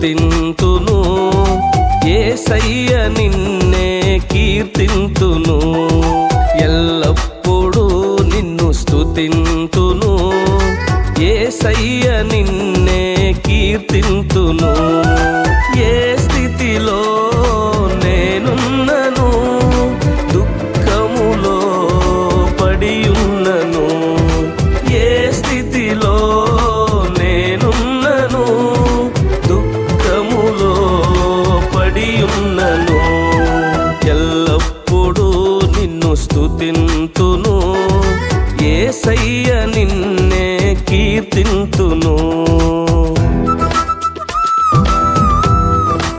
స్తుతింతును ఏసయ్య నిన్నే కీర్తింతును. ఎల్లప్పుడూ నిన్ను స్తుతింతును ఏసయ్య నిన్నే కీర్తింతును. ఏ స్థుతింతును. స్తుతింతును ఏసయ్య నిన్నే కీర్తింతును.